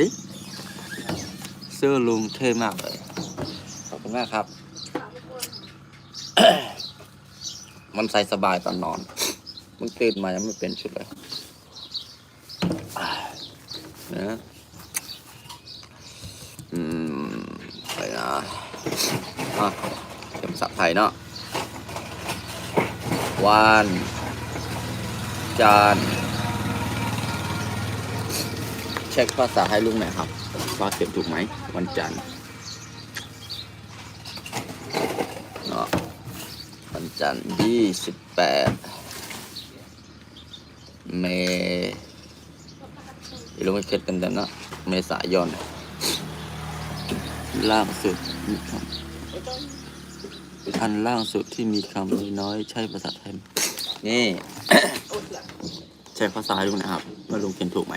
สิเสื้อลุงเท่มากเลย ขอบคุณมากครับ มันใส่สบายตอนนอนมึงตื่นมายังไม่เป็นชุดเลยอ่านะอืมไปนะอะเข็มสับไทยเนาะวันจันทร์ เช็คภาษาให้ลุงหน่อยครับว่าเขียนถูกไหมวันจันทร์เนาะวันจันทร์ยี่สิบแปดเมอีลุงไม่เช็ดกันเต็มนะเมษายนล่างสุดมีคำอันล่างสุดที่มีคำน้อยใช่ภาษาไทยนี่ ใช้ภาษาลุงนะครับว่าลุงเขียนถูกไหม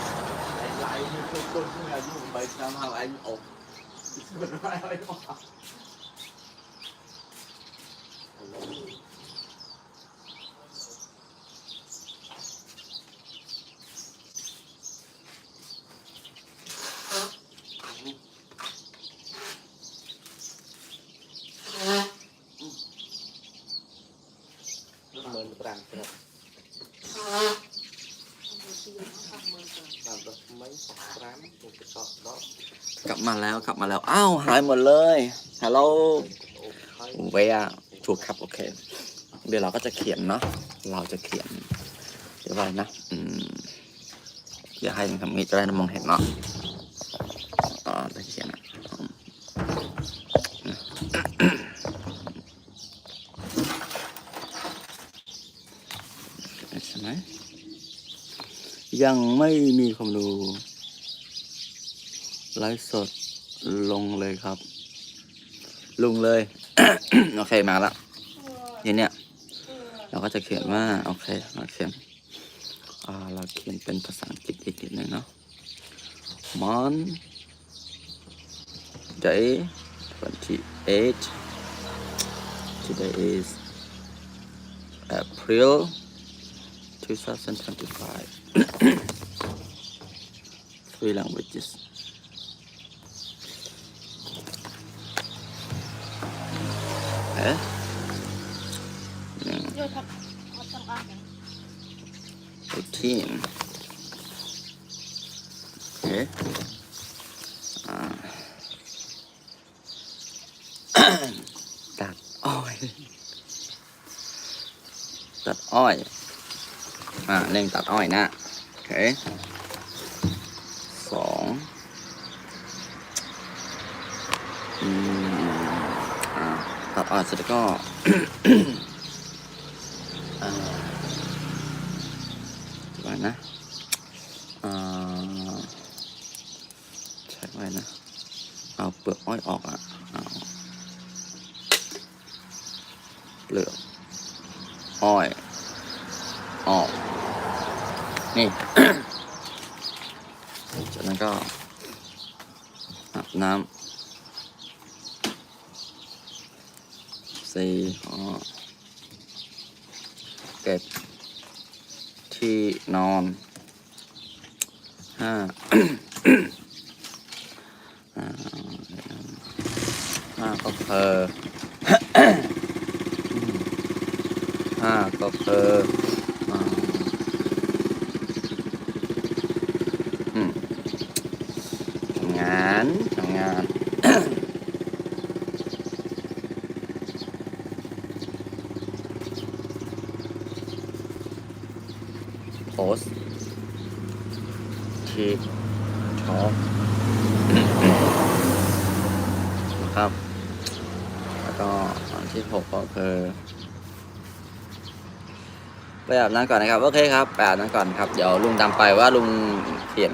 ลายนี่ต้นต้นที่อายุใบชามหาไอ้ออกมันไม่ไอ้ออก เหมือนปรังครับ làm được mấy sọc rám một cái sọt đó กลับมาแล้วกลับมาแล้วอ้าวหายหมดเลยฮัลโหลเวียถูกครับโอเค เดี๋ยวเราก็จะเขียนเนาะเราจะเขียนเดี๋ยวไว้นะอืมอย่าให้ทำนี้จะได้มองเห็นเนาะอ่าจะเขียนอะใช่ไหม ยังไม่มีความรู้ไลฟ์สดลงเลยครับ ลงเลย โอเคมาและทีเนี้ยเราก็จะเขียนว่า โอเคเราเขียนเราเขียนเป็นภาษาอังกฤษอีกนิดนึงเนาะ Mon day 28 today is April 2025 three languages เอ๊ะหนึ่ง vô thật อ๊ะอ่าเร่งตัดอ้อยนะโอเคสองอืมอ่าตัดอ้อยเสร็จแล้วก็อ่าเดี๋ยวก่อนนะใช้ไว้นะ เอาเปลือกอ้อยออกอะเอาเปลือกอ้อย ออก นี่ จากนั้นก็อาบน้ำสี่ห่อเก็บที่นอนห้าห้าก็เพอห้าก็เพอมทำงานทำงานโพสทีท็อกครับ แล้วก็อันที่หกก็คือไปอาบน้ำก่อนนะครับ โอเคครับไปอาบน้ำก่อนครับ เดี๋ยวลุงตามไปว่าลุงเขียน